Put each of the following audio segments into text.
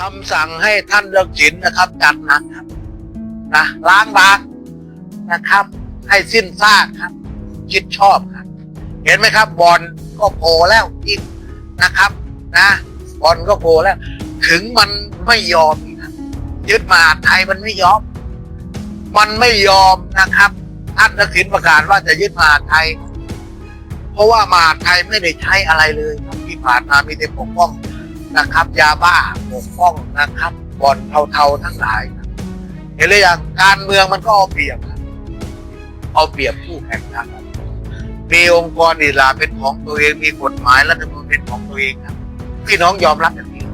คำสั่งให้ท่านเลือกจินนะครับจัดหนักครับนะล้างบางนะครับ ให้สิ้นซากครับคิดชอบครับ เห็นไหมครับบอลก็โผล่แล้วอีกนะครับ นะบอลก็โผล่แล้ว ถึงมันไม่ยอมยึดมาดไทยมันไม่ยอม มันไม่ยอมนะครับท่านทักษิณประกาศว่าจะยึดมาดไทย เพราะว่ามาดไทยไม่ได้ใช้อะไรเลยที่ผ่านมามีแต่ปกป้อง นะครับ ยาบ้าปกป้องนะครับบ่อนเทาๆทั้งหลายครับเห็นหรือยังการเมืองมันก็เอาเปรียบครับเอาเปรียบผู้แข่งขันมีองค์กรอิสระเป็นของตัวเองมีกฎหมายรัฐธรรมนูญเป็นของตัวเองครับพี่น้องยอมรับอย่างนี้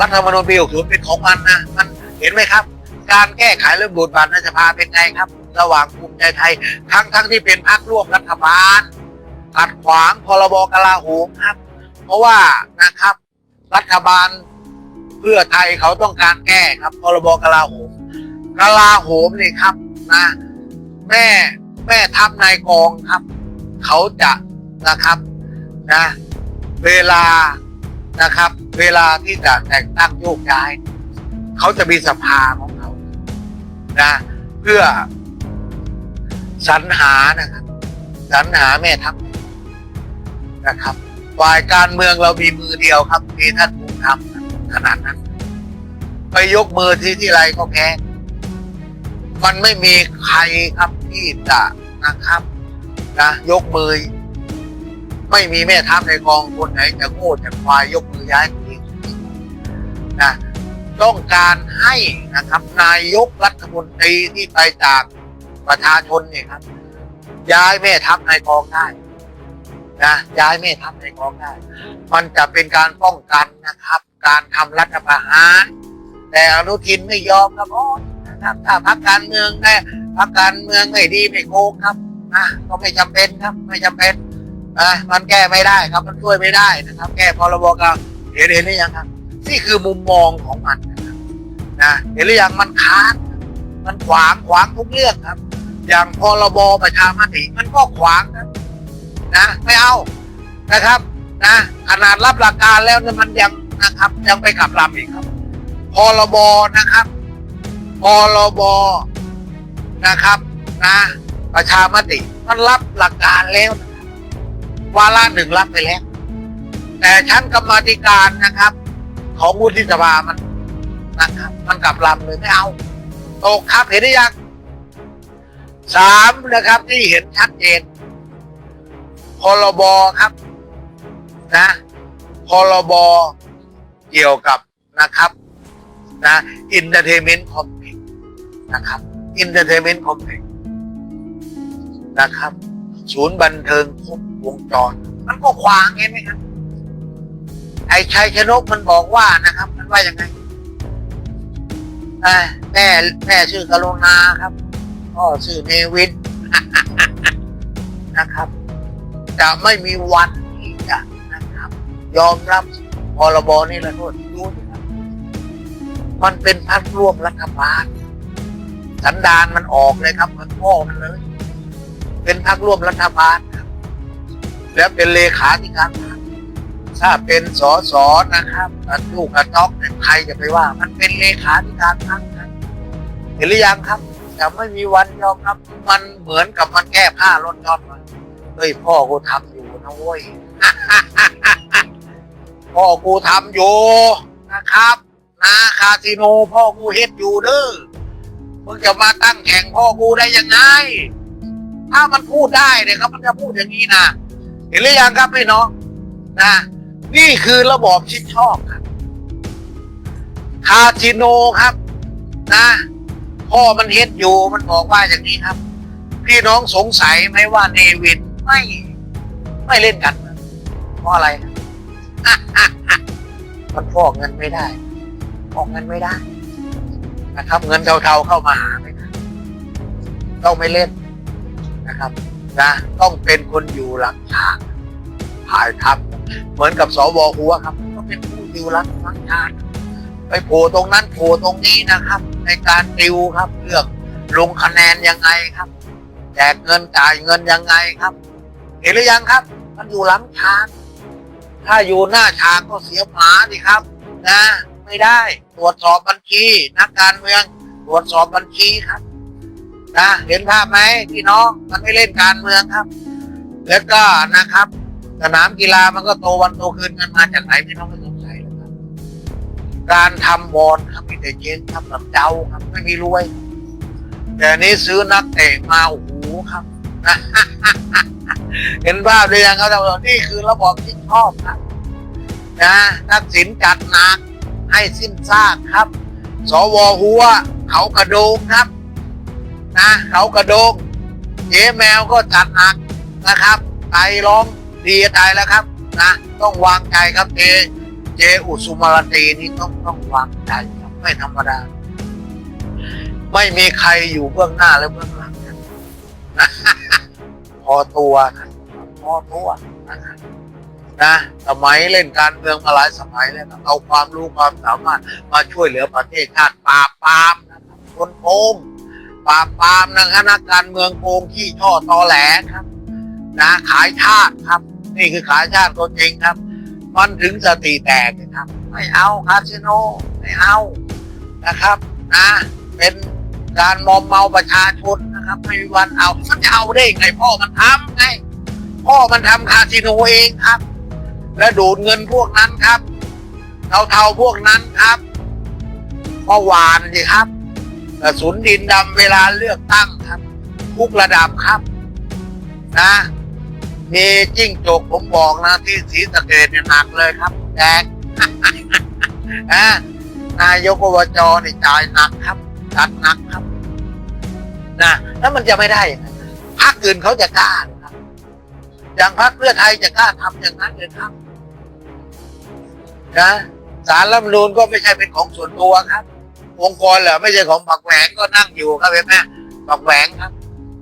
รัฐธรรมนูญปี60เป็นของมันนะมันเห็นไหมครับ การแก้ไขเรื่องบทบาทในสภาเป็นไงครับ ระหว่างภูมิใจไทย ทั้งทั้งที่เป็นพรรคร่วมรัฐบาลขัดขวางพรบกลาโหมครับ เพราะว่านะครับ รัฐบาลเพื่อไทยเขาต้องการแก้ครับพรบกลาโหมกลาโหมนี่ครับนะ แม่แม่ทัพนายกองครับ เขาจะนะครับนะ เวลานะครับ เวลาที่จะแต่งตั้งโยกย้าย เขาจะมีสภาของเขานะ เพื่อสรรหานะครับสรรหาแม่ทัพนะครับ ฝ่ายการเมืองเรามีมือเดียวครับมีท่านภูมิธรรมขนาดนั้น ไปยกมือที่ที่ไรก็แพ้มันไม่มีใครครับที่จะนะครับนะยกมือ ไม่มีแม่ทัพในกองคนไหนจะโง่จะควายยกมือย้ายคนนี้นะต้องการให้นะครับนายกรัฐมนตรีที่ไปจากประชาชนเนี่ยครับ ย้ายแม่ทัพในกองได้ นะย้ายแม่ทัพในกองได้ มันจะเป็นการป้องกันนะครับ การทำรัฐประหาร แต่อนุทินไม่ยอมครับโอ้นะครับถ้าพักการเมืองแน่พักการเมืองไม่ดีไม่โกงครับอะก็ไม่จำเป็นครับไม่จำเป็นอะมันแก้ไม่ได้ครับมันช่วยไม่ได้นะครับ แก้พรบกับเห็นเห็นหรือยังครับ นี่คือมุมมองของมันนะเห็นหรือยังมันค้านมันขวางขวางทุกเรื่องครับ อย่างพรบประชามติมันก็ขวางครับ นะไม่เอานะครับนะขนาดรับหลักการแล้วมันยังนะครับ ยังไปกลับลำอีกครับพรบนะครับพรบนะครับนะประชามติมันรับหลักการแล้วนะครับวาระหนึ่งรับไปแล้ว แต่ชั้นกรรมธิการนะครับ ของวุฒิสภามันนะครับ มันกลับลำเลยไม่เอาตกครับเห็นหรือยังสามนะครับที่เห็นชัดเจน พรบครับนะพรบเกี่ยวกับนะครับนะอินเตอร์เทนเมนต์คอมเพล็กนะครับอินเตอร์เทนเมนต์คอมเพล็กนะครับ ศูนย์บันเทิงครบวงจร มันก็ขวางเห็นไหมครับ ไอ้ชัยชนกมันบอกว่านะครับ มันว่ายังไงเอ่อแม่แม่ชื่อกรุณาครับพ่อชื่อเนวินนะครับ จะไม่มีวันที่จะนะครับ ยอมรับพรบนี่ละโทษรู้สิครับมันเป็นพักร่วมรัฐบาลสันดานมันออกเลยครับมือนพ่อมันเลย เป็นพักร่วมรัฐบาลครับ แล้วเป็นเลขาธิการถ้าเป็นสอสอนะครับลูกกระต๊อกเนี่ยใครจะไปว่า มันเป็นเลขาธิการครับเห็นหรือยังครับจะไม่มีวันยอมครับ มันเหมือนกับมันแก้ผ้าลดยอนมา เฮ้ยพ่อกูทำอยู่นะเว้ย พ่อกูทำอยู่นะครับนะคาสิโนพ่อกูเฮ็ดอยู่เด้อมึงจะมาตั้งแข่งพ่อกูได้ยังไง ถ้ามันพูดได้เนี่ยครับมันจะพูดอย่างนี้นะเห็นหรือยังครับพี่น้องนะนี่คือระบอบชิดชอบครับ คาสิโนครับ นะพ่อมันเฮ็ดอยู่มันบอกว่าอย่างนี้ครับ พี่น้องสงสัยไหมว่าเนวิน ไม่ไม่เล่นกันเพราะอะไรมันฟอกเงินไม่ได้ฟอกเงินไม่ได้ นะครับ เงินเทาๆเข้ามาหาไม่ได้ต้องไม่เล่นนะครับนะต้องเป็นคนอยู่หลังฉากถ่ายทำเหมือนกับสวหัวครับก็เป็นผู้ดิวรัฐทางชาติไปโผล่ตรงนั้นโผล่ตรงนี้นะครับ ในการดิวครับเรื่องลงคะแนนยังไงครับแจกเงินจ่ายเงินยังไงครับ เห็นหรือยังครับ มันอยู่หลังฉากถ้าอยู่หน้าฉากก็เสียหมาดิครับ นะ ไม่ได้ ตรวจสอบบัญชีนักการเมือง ตรวจสอบบัญชีครับ นะเห็นภาพไหมพี่น้องมันไม่เล่นการเมืองครับ แล้วก็นะครับ สนามกีฬามันก็โตวันโตคืนกันมาจากไหนพี่น้องไม่สงสัยหรอกครับ การทำบอลครับมีแต่เจ๊งครับแบบเจ้าครับไม่มีรวย แต่นนี้ซื้อนักเตะมาโอ้โหครับนะ เห็นภาพหรือยังครับท่านผู้ชมนี่คือระบอบที่ชอบครับนะทักษิณจัดหนักให้สิ้นซากครับ สวหัว เขากระโดงครับ นะเขากระโดงเจ๊แมวก็จัดหนักนะครับไตร้องดีตายแล้วครับนะต้องวางใจครับเจเจอุสุมาลตีนี่ต้องต้องวางใจครับไม่ธรรมดา ไม่มีใครอยู่เบื้องหน้าและเบื้องหลังนะ ตัวครับพอตัวนะครับนะสมัยเล่นการเมืองมาหลายสมัยแล้วเอาความรู้ความสามารถมาช่วยเหลือประเทศชาติปราบปรามนะครับคนโกงปราบปรามนะครับนักการเมืองโกงขี้ช่อตอแหลครับนะขายชาติครับ นี่คือขายชาติตัวจริงครับ มันถึงสติแตกนะครับ ไม่เอาคาสิโนไม่เอานะครับนะเป็นการมอมเมาประชาชน นะครับไม่มีวันเอามันจะเอาได้ไงพ่อมันทำไงพ่อมันทำคาสิโนเองครับ และดูดเงินพวกนั้นครับเทาๆพวกนั้นครับเมื่อวานสิครับกระสุนดินดำเวลาเลือกตั้งครับ ทุกระดับครับ นะมีจิ้งจกผมบอกนะที่ศรีสะเกดเนี่ยหนักเลยครับแดงนะนายกอบจนี่จ่ายหนักครับจัดหนักครับ นะแล้วมันจะไม่ได้ยังไงพรรคอื่นเขาจะกล้าครับอย่างพรรคเพื่อไทยจะกล้าทำอย่างนั้นเลยครับนะสารรัฐมนูญก็ไม่ใช่เป็นของส่วนตัวครับ องค์กรเหรอไม่ใช่ของปักแหวงก็นั่งอยู่ครับเห็นไหมปักแหวงครับ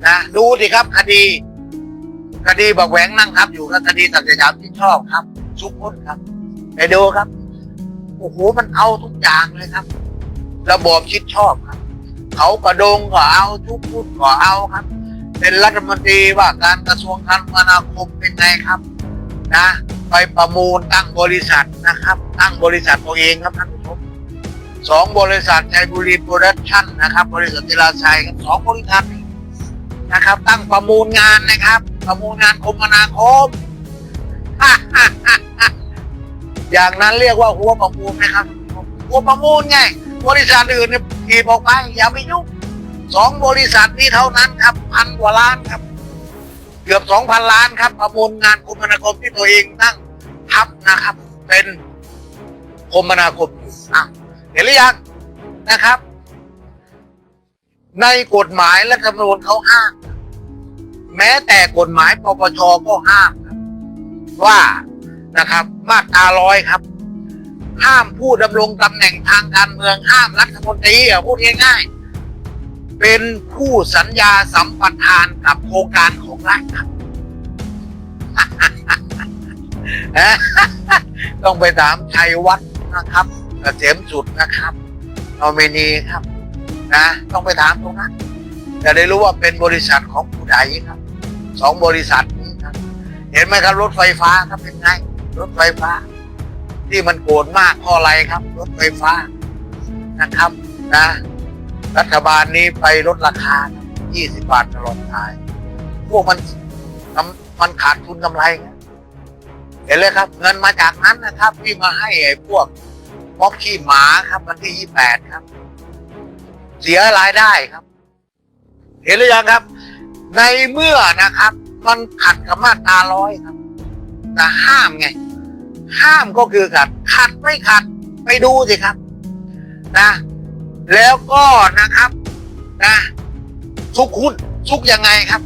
นะดูสิครับคดี คดีบักแหวงนั่งครับ อยู่กับคดีตัดสินใจที่ชอบครับ ชุกพ้นครับไปดูครับโอ้โหมันเอาทุกอย่างเลยครับ ระบอบชิดชอบครับ เขากระโดงก็เอาชุกพ้นก็เอาครับ เป็นรัฐมนตรีว่าการกระทรวงคมนาคมเป็นไงครับนะไปประมูลตั้งบริษัทนะครับ ตั้งบริษัทตัวเองครับท่านผู้ชมสองบริษัทชัยบุรีโปรดักชั่นนะครับ บริษัทจิราชัยครับสองบริษัทนี้นะครับ ตั้งประมูลงานนะครับ ประมูลงานคมนาคมอย่างนั้นเรียกว่าหัวประมูลนะครับหัวประมูลไง บริษัทอื่นเนี่ย ขีบออกไปอย่าไปยุ่งสองบริษัทนี้เท่านั้นครับพันกว่าล้านครับ เกือบสองพันล้านครับประมูลงานคมนาคมที่ตัวเองนั่งทับนะครับ เป็นคมนาคมอะเห็นหรือยังนะครับ ในกฎหมายและธรรมนูญเขาห้ามแม้แต่กฎหมายปปชก็ห้ามว่านะครับ มาตราร้อยครับ ห้ามผู้ดำรงตำแหน่งทางการเมืองห้ามรัฐมนตรีอะพูดง่ายๆ เป็นผู้สัญญาสัมปทานกับโครงการของรัฐครับต้องไปถามชัยวัฒน์นะครับเกษมสุดนะครับนอมินีครับนะต้องไปถามตรงนั้นจะได้รู้ว่าเป็นบริษัทของผู้ใดครับสองบริษัทนี้ครับ เห็นไหมครับรถไฟฟ้าครับเป็นไงรถไฟฟ้า ที่มันโกรธมากเพราะอะไรครับ รถไฟฟ้านะครับนะ รัฐบาลนี้ไปลดราคายี่สิบาทตลอดทาย พวกมันมันขาดทุนกำไร เห็นเลยครับ เงินมาจากนั้นนะครับที่มาให้ไอ้พวกม็อบขี้หมาครับวันที่ยี่แปดครับ เสียรายได้ครับ เห็นหรือยังครับ ในเมื่อนะครับ มันขัดกับมาตราร้อยครับแต่ห้ามไง ห้ามก็คือขัด ขัดไม่ขัด ไปดูสิครับ นะ แล้วก็นะครับนะซุกหุ้นซุกยังไงครับ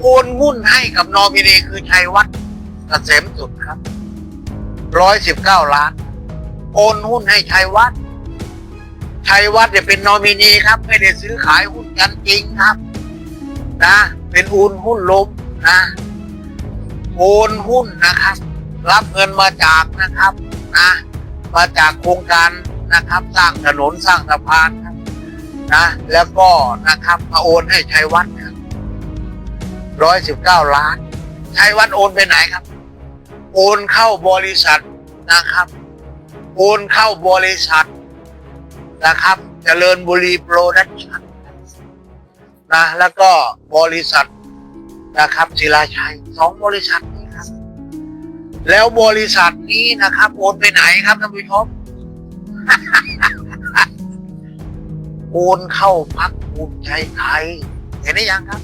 โอนหุ้นให้กับนอมินีคือชัยวัฒน์เกษมสุดครับร้อยสิบเก้าล้าน โอนหุ้นให้ชัยวัฒน์ชัยวัฒน์เนี่ยเป็นนอมินีครับ ไม่ได้ซื้อขายหุ้นกันจริงครับ นะ เป็นโอนหุ้นลมนะ โอนหุ้นนะครับ รับเงินมาจากนะครับนะมาจากโครงการนะครับสร้างถนนสร้างสะพานครับนะแล้วก็นะครับมาโอนให้ชัยวัฒน์ครับร้อยสิบเก้าล้านชัยวัฒน์โอนไปไหนครับ โอนเข้าบริษัทนะครับ โอนเข้าบริษัทนะครับเจริญบุรีโปรดักชั่นนะแล้วก็บริษัทนะครับศิลาชัยสองบริษัท แล้วบริษัทนี้นะครับโอนไปไหนครับท่านผู้ชมโอนเข้าพักภูมิใจไทย เห็นได้ยังครับ